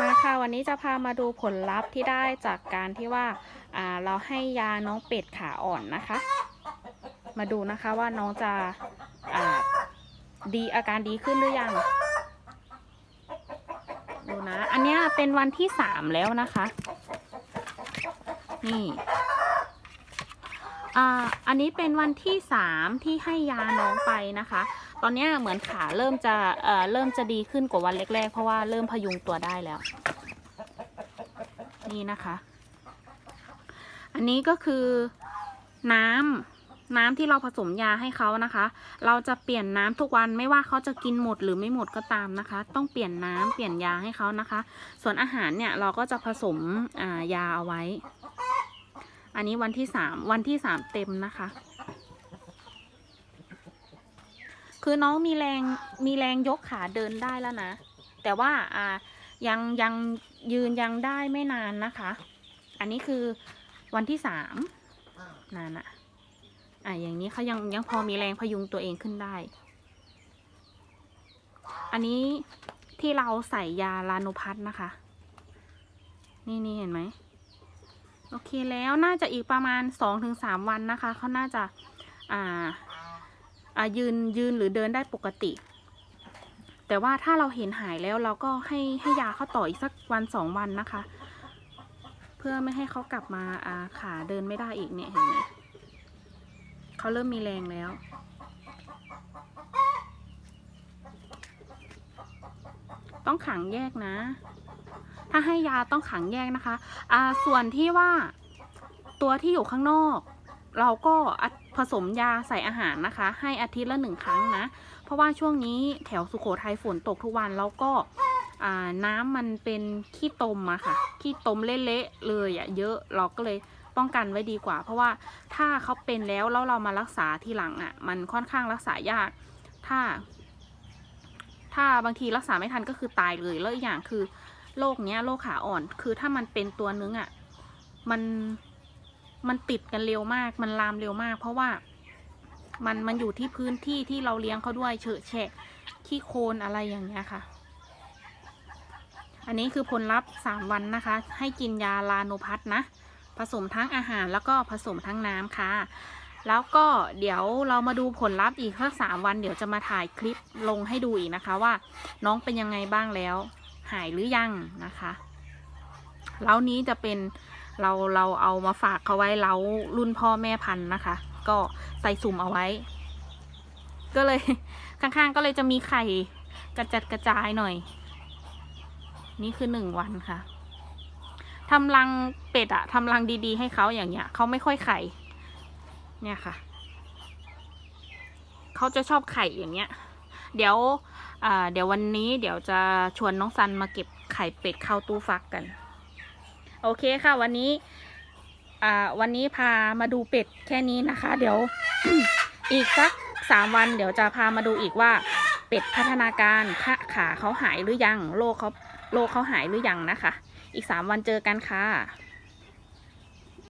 มาค่ะวันนี้จะพามาดูผลลัพธ์ที่ได้จากการที่ว่าเราให้ยาน้องเป็ดขาอ่อนนะคะ มาดูนะคะว่าน้องจะดีอาการดีขึ้นหรือยัง ดูนะ อันเนี้ยเป็นวันที่สามแล้วนะคะ นี่ อ่าอันนี้เป็นวันที่สามที่ให้ยาน้องไปนะคะ ตอนนี้เหมือนขาเริ่มจะเอ่อเริ่มจะดีขึ้นกว่าวันแรกๆ เพราะว่าเริ่มพยุงตัวได้แล้ว นี่นะคะ อันนี้ก็คือน้ำน้ำที่เราผสมยาให้เขานะคะ เราจะเปลี่ยนน้ำทุกวันไม่ว่าเขาจะกินหมดหรือไม่หมดก็ตามนะคะ ต้องเปลี่ยนน้ำเปลี่ยนยาให้เขานะคะ ส่วนอาหารเนี่ยเราก็จะผสมายาเอาไว้ อันนี้วันที่สามวันที่สามเต็มนะคะ คือน้องมีแรงมีแรงยกขาเดินได้แล้วนะ แต่ว่าอ่ายังยังยืนยังได้ไม่นานนะคะ อันนี้คือวันที่สามนานอะอะอย่างนี้เขายังยังพอมีแรงพยุงตัวเองขึ้นได้ อันนี้ที่เราใส่ยาลานุพัทนะคะ นี่นี่เห็นไหม โอเคแล้วน่าจะอีกประมาณสองถึงสามวันนะคะเขาน่าจะอ่ายืนยืนหรือเดินได้ปกติ แต่ว่าถ้าเราเห็นหายแล้วเราก็ให้ให้ยาเขาต่ออีกสักวันสองวันนะคะ เพื่อไม่ให้เขากลับมาาขาเดินไม่ได้อีกเนี่ยเห็นไหมเขาเริ่มมีแรงแล้วต้องขังแยกนะ ถ้าให้ยาต้องขังแยกนะคะอ่าส่วนที่ว่าตัวที่อยู่ข้างนอก เราก็ผสมยาใส่อาหารนะคะ ให้อาทิตย์ละหนึ่งครั้งนะ เพราะว่าช่วงนี้แถวสุโขทัยฝนตกทุกวันแล้วก็น้ำมันเป็นขี้ตมอะค่ะ ขี้ตมเละๆเลยอะเยอะเราก็เลยป้องกันไว้ดีกว่า เพราะว่าถ้าเขาเป็นแล้วแล้วเรามารักษาทีหลังอะมันค่อนข้างรักษายาก ถ้า ถ้าบางทีรักษาไม่ทันก็คือตายเลยแล้วอีกอย่างคือ โรคเนี้ยโรคขาอ่อน คือถ้ามันเป็นตัวนึงอะมันมันติดกันเร็วมาก มันลามเร็วมาก เพราะว่ามันมันอยู่ที่พื้นที่ที่เราเลี้ยงเขาด้วยเฉอะแฉะขี้โคลนอะไรอย่างเงี้ยค่ะ อันนี้คือผลลัพธ์สามวันนะคะ ให้กินยาลาโนพัทนะ ผสมทั้งอาหารแล้วก็ผสมทั้งน้ำค่ะ แล้วก็เดี๋ยวเรามาดูผลลัพธ์อีกสักสามวัน เดี๋ยวจะมาถ่ายคลิปลงให้ดูอีกนะคะว่า น้องเป็นยังไงบ้างแล้ว หายหรือยังนะคะแล้วนี้จะเป็นเราเราเอามาฝากเขาไว้เล้ารุ่นพ่อแม่พันธุ์นะคะ ก็ใส่สุ่มเอาไว้ ก็เลยข้างๆก็เลยจะมีไข่กระจัดกระจายหน่อย นี่คือหนึ่งวันค่ะทำรังเป็ดอะทำรังดีๆ ให้เขาอย่างเงี้ยเขาไม่ค่อยไข่ เนี่ยค่ะ เขาจะชอบไข่อย่างเงี้ย เดี๋ยว เดี๋ยววันนี้เดี๋ยวจะชวนน้องซันมาเก็บไข่เป็ดเข้าตู้ฟักกัน โอเคค่ะ วันนี้วันนี้พามาดูเป็ดแค่นี้นะคะ เดี๋ยวอีกสักสามวัน เดี๋ยวจะพามาดูอีกว่าเป็ดพัฒนาการขาขาเขาหายหรือยังโรคเขาโรคเขาหายหรือยังนะคะ อีกสามวันเจอกันค่ะ